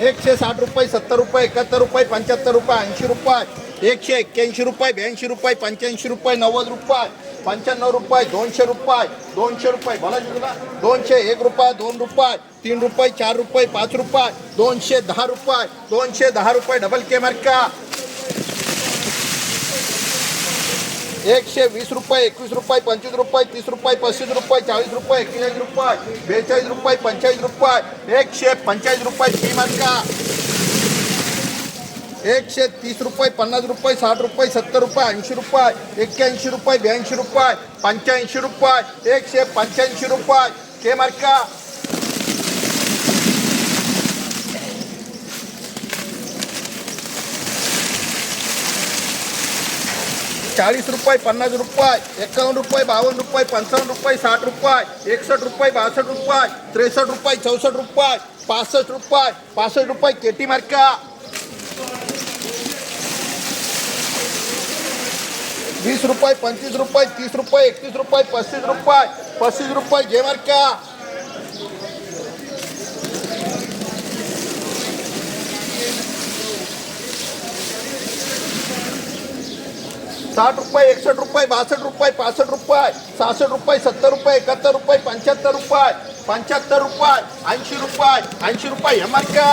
एकशे साठ रुपये सत्तर रुपये एकाहत्तर रुपये पंच्याहत्तर रुपये ऐंशी रुपये एकशे एक्क्याऐंशी रुपये ब्याऐंशी रुपये पंच्याऐंशी रुपये नव्वद रुपये पंच्याण्णव रुपये दोनशे रुपये दोनशे रुपये भला तुला दोनशे एक रुपये दोन रुपये तीन रुपये चार रुपये पाच रुपये दोनशे दहा रुपये दोनशे दहा रुपये डबल के? का एकशे वीस रुपये, एकवीस रुपये, पंचवीस रुपये, तीस रुपये, पस्तीस रुपये, चाळीस रुपये एक्केचाळीस रुपये, बेचाळीस रुपये पंचेचाळीस रुपये, एकशे पंचेचाळीस रुपये फ़ी मार्का एकशे तीस रुपये, पन्नास रुपये, साठ रुपये, सत्तर रुपये, ऐंशी रुपये, एक्क्याऐंशी रुपये, ब्याऐंशी रुपये, पंच्याऐंशी रुपये, एकशे पंच्याऐंशी रुपये के मार्का चाळीस रुपये, पन्नास रुपये, एकावन्न रुपये, बावन्न रुपये, पंचावन्न रुपये, साठ रुपये एकसष्ट रुपये, बासष्ट रुपये त्रेसष्ट रुपये चौसष्ट रुपये, पासष्ट रुपये पासष्ट रुपये केटी मार्का. वीस रुपये, पंचवीस रुपये, तीस रुपये, एकतीस रुपये, पस्तीस रुपये पस्तीस रुपये साठ रुपये एकसष्ट रुपये बासष्ट रुपये पासष्ट रुपये सहासष्ट रुपये सत्तर रुपये एकाहत्तर रुपये पंच्याहत्तर रुपये पंच्याहत्तर रुपये ऐंशी रुपये ऐंशी रुपये हे मार्का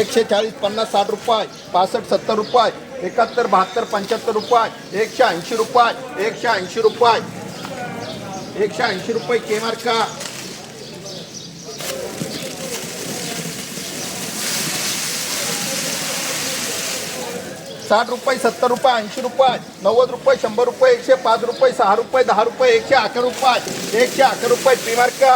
एकशे चाळीस पन्नास साठ रुपये पासष्ट सत्तर रुपये एकाहत्तर बहात्तर पंच्याहत्तर रुपये एकशे ऐंशी रुपये एकशे ऐंशी रुपये एकशे ऐंशी रुपये के मार्का. साठ रुपये, सत्तर रुपये, ऐंशी रुपये, नव्वद रुपये, शंभर रुपये, एकशे पाच रुपये, सहा रुपये, दहा रुपये, एकशे अकरा रुपये, एकशे अकरा रुपये पी मार्का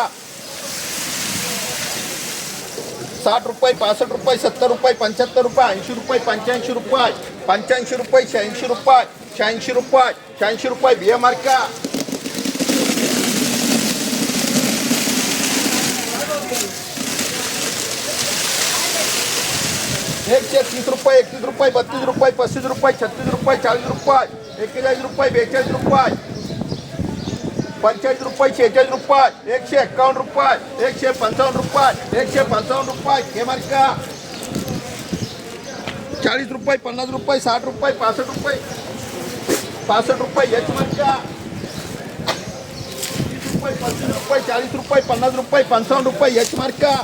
साठ रुपये, पासष्ट रुपये, सत्तर रुपये, पंच्याहत्तर रुपये, ऐंशी रुपये, पंच्याऐंशी रुपये पंच्याऐंशी रुपये, शहाऐंशी रुपये शहाऐंशी रुपये शहाऐंशी रुपये बिया मार्का एकशे तीस रुपये एकतीस रुपये, बत्तीस रुपये पस्तीस रुपये, छत्तीस रुपये चाळीस रुपये एक्केचाळीस रुपये बेचाळीस रुपये पंचेचाळीस रुपये शेहेचाळीस रुपये एकशे एक्कावन्न रुपये एकशे पंचावन्न रुपये एकशे पंचावन्न रुपये हे मार्का चाळीस रुपये, पन्नास रुपये, साठ रुपये पासष्ट रुपये पासष्ट रुपये, याची मार्का तीस रुपये पस्तीस रुपये चाळीस रुपये, पन्नास रुपये पंचावन्न रुपये मार्का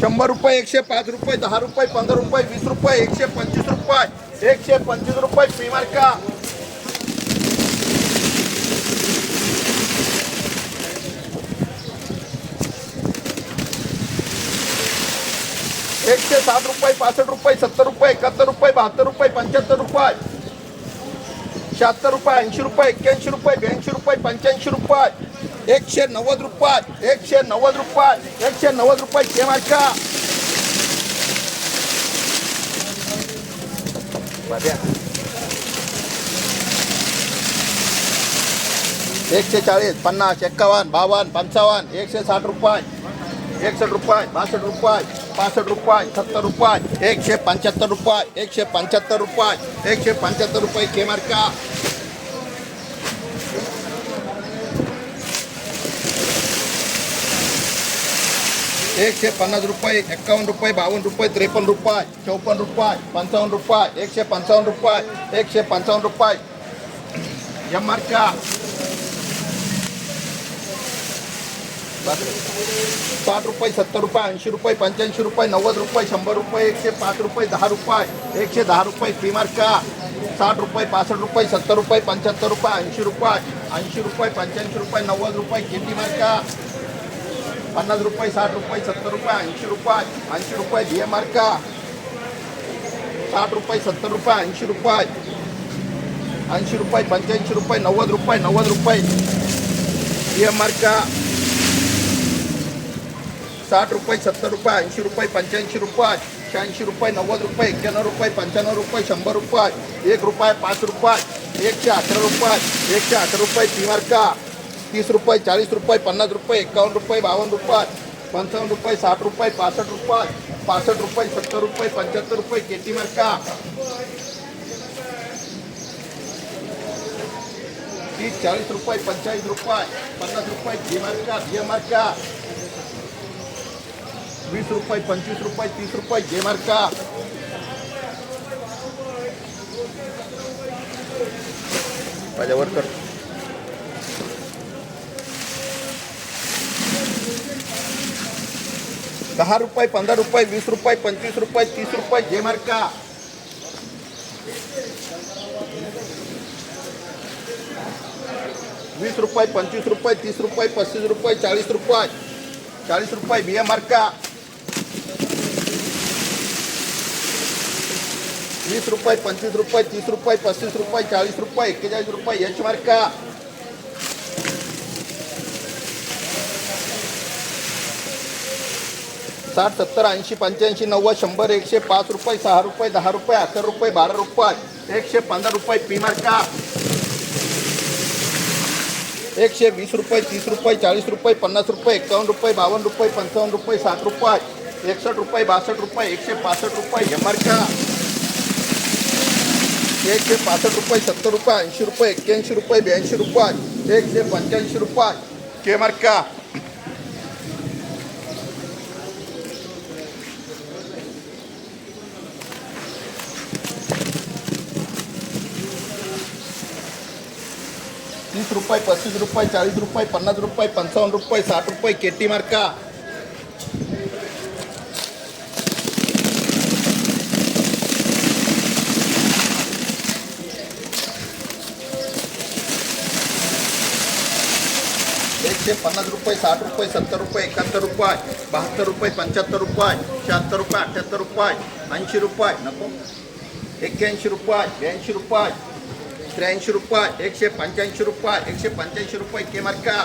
शंभर रुपये, एकशे पाच रुपये, दहा रुपये, पंधरा रुपये, वीस रुपये, एकशे पंचवीस रुपये, एकशे पंचवीस रुपये फ़ी मार्का. एकशे सात रुपये, पासष्ट रुपये, सत्तर रुपये, एकाहत्तर रुपये, बहात्तर रुपये, पंच्याहत्तर रुपये, शहात्तर रुपये, ऐंशी रुपये, एक्क्याऐंशी रुपये, ब्याऐंशी रुपये, पंच्याऐंशी रुपये. एकशे नव्वद रुपये एकशे नव्वद रुपये एकशे नव्वद रुपये के मार्का एकशे चाळीस, पन्नास, एक्कावन्न, बावन्न, पंचावन्न, एकशे साठ रुपये एकसष्ट रुपये बासष्ट रुपये पासष्ट रुपये सत्तर रुपये एकशे पंच्याहत्तर रुपये एकशे पंच्याहत्तर रुपये एकशे पंच्याहत्तर रुपये के मार्का एकशे पन्नास रुपये एक्कावन्न रुपये, बावन्न रुपये, त्रेपन्न रुपये, चौपन्न रुपये, पंचावन्न रुपये, एकशे पंचावन्न रुपये, एकशे पंचावन्न रुपये. एम मार्का साठ रुपये, सत्तर रुपये, ऐंशी रुपये, पंच्याऐंशी रुपये, नव्वद रुपये, शंभर रुपये, एकशे पाच रुपये, दहा रुपये, एकशे दहा रुपये फ़ी मार्का साठ रुपये, पासष्ट रुपये, सत्तर रुपये, पंच्याहत्तर रुपये, ऐंशी रुपये ऐंशी रुपये, पंच्याऐंशी रुपये, नव्वद रुपये, किती मार्का पन्नास रुपये, साठ रुपये, सत्तर रुपये, ऐंशी रुपये ऐंशी रुपये बी एम मार्का. साठ रुपये, सत्तर रुपये, ऐंशी रुपये. ऐंशी रुपये, पंच्याऐंशी रुपये, नव्वद रुपये नव्वद रुपये बी एम मार्का. साठ रुपये, सत्तर रुपये, ऐंशी रुपये, पंच्याऐंशी रुपये, शहाऐंशी रुपये, नव्वद रुपये, एक्क्याण्णव रुपये, पंच्याण्णव रुपये, शंभर रुपये, एक रुपये, पाच रुपये, एकशे अकरा रुपये, एकशे अकरा रुपये, ती मार्का. तीस रुपये, चाळीस रुपये, पन्नास रुपये, एकावन्न रुपये, बावन्न रुपये, पंचावन्न रुपये, साठ रुपये, पासष्ट रुपये पासष्ट रुपये, सत्तर रुपये, पंच्याहत्तर रुपये, केटी मार्का. तीस, चाळीस रुपये पंचेचाळीस रुपये, पन्नास रुपये घी मार्का घे मार्का. वीस रुपये, पंचवीस रुपये, तीस रुपये घे मार्का. माझ्यावर कर. दहा रुपये, पंधरा रुपये, वीस रुपये, पंचवीस रुपये, तीस रुपये घे मार्का वीस रुपये, पंचवीस रुपये, तीस रुपये, पस्तीस रुपये, चाळीस रुपये चाळीस रुपये बिया मार्का वीस रुपये, पंचवीस रुपये, तीस रुपये, पस्तीस रुपये, चाळीस रुपये, एक्केचाळीस रुपये, एच मार्का साठ, सत्तर, ऐंशी, पंच्याऐंशी, नव्वद, शंभर, एकशे, पाच रुपये, सहा रुपये, दहा रुपये अकरा रुपये, बारा रुपये, एकशे पंधरा रुपये, पी मार्का. एकशे वीस रुपये, तीस रुपये, चाळीस रुपये, पन्नास रुपये एकावन्न रुपये, बावन्न रुपये, पंचावन्न रुपये, साठ रुपये एकसष्ट रुपये बासष्ट रुपये, एकशे पासष्ट रुपये, एम मार्का. एकशे पासष्ट रुपये, सत्तर रुपये, ऐंशी रुपये, एक्क्याऐंशी रुपये, ब्याऐंशी रुपये, एकशे पंच्याऐंशी रुपये, के मार्का. रुपये, पस्तीस रुपये, चाळीस रुपये, पन्नास रुपये, पंचावन्न रुपये, साठ रुपये, केटी मार्का. एकशे पन्नास रुपये, साठ रुपये, सत्तर रुपये, एकाहत्तर रुपये, बहात्तर रुपये, पंच्याहत्तर रुपये, शहात्तर रुपये अठ्ठ्याहत्तर रुपये, ऐंशी रुपये, नको. एक्क्याऐंशी रुपये, ब्याऐंशी रुपये त्र्याऐंशी रुपये, एकशे पंच्याऐंशी रुपये, एकशे पंच्याऐंशी रुपये के? मार्का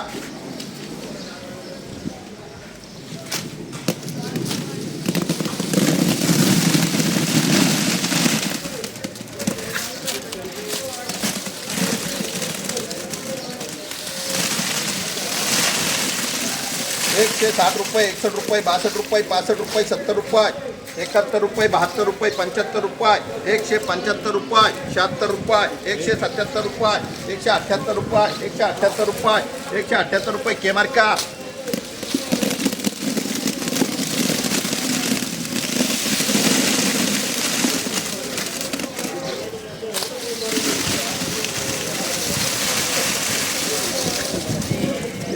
एकशे साठ रुपये, एकसठ रुपये बासष्ट रुपये पासष्ट रुपये, सत्तर रुपये. एकाहत्तर रुपये बहात्तर रुपये पंच्याहत्तर रुपये एकशे पंच्याहत्तर रुपये शहात्तर रुपये एकशे सत्याहत्तर रुपये एकशे अठ्ठ्याहत्तर रुपये एकशे अठ्ठ्याहत्तर रुपये एकशे अठ्ठ्याहत्तर रुपये केमार का?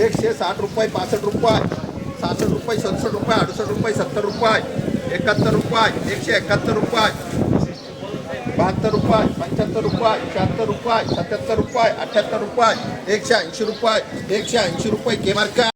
एकशे साठ रुपये पासष्ट रुपये सहासष्ट रुपये सदुसष्ट रुपये अडुसष्ट रुपये सत्तर रुपये. एकाहत्तर रुपये एकशे एकाहत्तर रुपये बहात्तर रुपये पंच्याहत्तर रुपये शहात्तर रुपये सत्याहत्तर रुपये अठ्ठ्याहत्तर रुपये एकशे ऐंशी रुपये एकशे ऐंशी रुपये के मार्का.